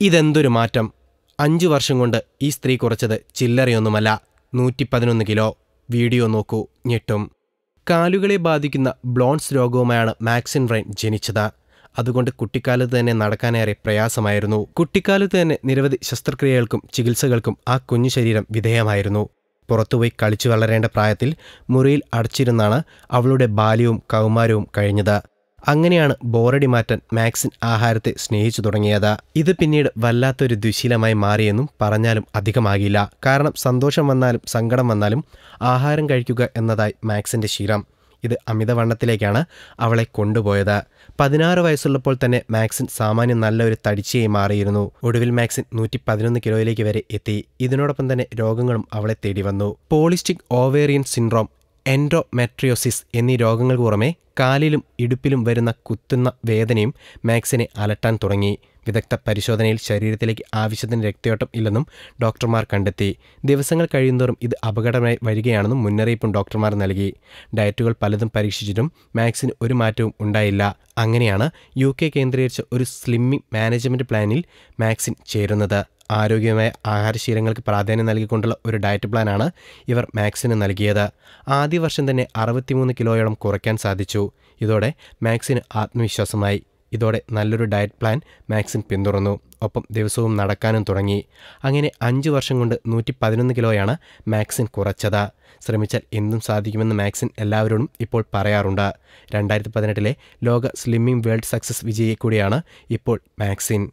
ഇതെന്തൊരു മാറ്റം? അഞ്ചു വർഷം കൊണ്ട് ഈ സ്ത്രീ കുറച്ചത് ചില്ലറയൊന്നുമല്ല. നൂറ്റി പതിനൊന്ന് കിലോ. വീഡിയോ നോക്കൂ. ഞെട്ടും. കാലുകളെ ബാധിക്കുന്ന ബ്ലോൺസ് രോഗവുമായാണ് മാക്സിൻ റൈൻ ജനിച്ചത്. അതുകൊണ്ട് കുട്ടിക്കാലത്ത് തന്നെ നടക്കാനേറെ പ്രയാസമായിരുന്നു. കുട്ടിക്കാലത്ത് തന്നെ നിരവധി ശസ്ത്രക്രിയകൾക്കും ചികിത്സകൾക്കും ആ കുഞ്ഞു ശരീരം വിധേയമായിരുന്നു. പുറത്തുപോയി കളിച്ചു വളരേണ്ട പ്രായത്തിൽ മുറിയിൽ അടച്ചിരുന്നാണ് അവളുടെ ബാല്യവും കൗമാരവും കഴിഞ്ഞത്. അങ്ങനെയാണ് ബോറടി മാറ്റാൻ മാക്സിൻ ആഹാരത്തെ സ്നേഹിച്ചു തുടങ്ങിയത്. ഇത് പിന്നീട് വല്ലാത്തൊരു ദുശീലമായി മാറിയെന്നും പറഞ്ഞാലും അധികമാകില്ല. കാരണം സന്തോഷം വന്നാലും സങ്കടം വന്നാലും ആഹാരം കഴിക്കുക എന്നതായി മാക്സിന്റെ ശീലം. ഇത് അമിതവണ്ണത്തിലേക്കാണ് അവളെ കൊണ്ടുപോയത്. പതിനാറ് വയസ്സുള്ളപ്പോൾ തന്നെ മാക്സിൻ സാമാന്യം നല്ലൊരു തടിച്ചയായി മാറിയിരുന്നു. ഒടുവിൽ മാക്സിൻ നൂറ്റി പതിനൊന്ന് കിലോയിലേക്ക് വരെ എത്തി. ഇതിനോടൊപ്പം തന്നെ രോഗങ്ങളും അവളെ തേടി വന്നു പോളിസ്റ്റിക് ഓവേറിയൻ സിൻഡ്രോം എൻഡോമെട്രിയോസിസ് എന്നീ രോഗങ്ങൾക്ക് പുറമെ കാലിലും ഇടുപ്പിലും വരുന്ന കുത്തുന്ന വേദനയും മാക്സിനെ അലട്ടാൻ തുടങ്ങി. വിദഗ്ധ പരിശോധനയിൽ ശരീരത്തിലേക്ക് ആവശ്യത്തിന് രക്തയോട്ടം ഇല്ലെന്നും ഡോക്ടർമാർ കണ്ടെത്തി. ദിവസങ്ങൾ കഴിയുന്തോറും ഇത് അപകടമായി വരികയാണെന്നും മുന്നറിയിപ്പും ഡോക്ടർമാർ നൽകി. ഡയറ്റുകൾ പലതും പരീക്ഷിച്ചിട്ടും മാക്സിന് ഒരു മാറ്റവും ഉണ്ടായില്ല. അങ്ങനെയാണ് യു കെ കേന്ദ്രീകരിച്ച ഒരു സ്ലിമ്മിംഗ് മാനേജ്മെന്റ് പ്ലാനിൽ മാക്സിൻ ചേരുന്നത്. ആരോഗ്യമായ ആഹാരശീലങ്ങൾക്ക് പ്രാധാന്യം നൽകിക്കൊണ്ടുള്ള ഒരു ഡയറ്റ് പ്ലാനാണ് ഇവർ മാക്സിന് നൽകിയത്. ആദ്യ വർഷം തന്നെ അറുപത്തിമൂന്ന് കിലോയോളം കുറയ്ക്കാൻ സാധിച്ചു. ഇതോടെ മാക്സിന് ആത്മവിശ്വാസമായി. ഇതോടെ നല്ലൊരു ഡയറ്റ് പ്ലാൻ മാക്സിൻ പിന്തുടർന്നു. ഒപ്പം ദിവസവും നടക്കാനും തുടങ്ങി. അങ്ങനെ അഞ്ച് വർഷം കൊണ്ട് നൂറ്റി പതിനൊന്ന് കിലോയാണ് മാക്സിൻ കുറച്ചത്. ശ്രമിച്ചാൽ എന്തും സാധിക്കുമെന്ന് മാക്സിൻ എല്ലാവരോടും ഇപ്പോൾ പറയാറുണ്ട്. രണ്ടായിരത്തി പതിനെട്ടിലെ ലോക സ്ലിമ്മിംഗ് വേൾഡ് സക്സസ് വിജയി കൂടിയാണ് ഇപ്പോൾ മാക്സിൻ.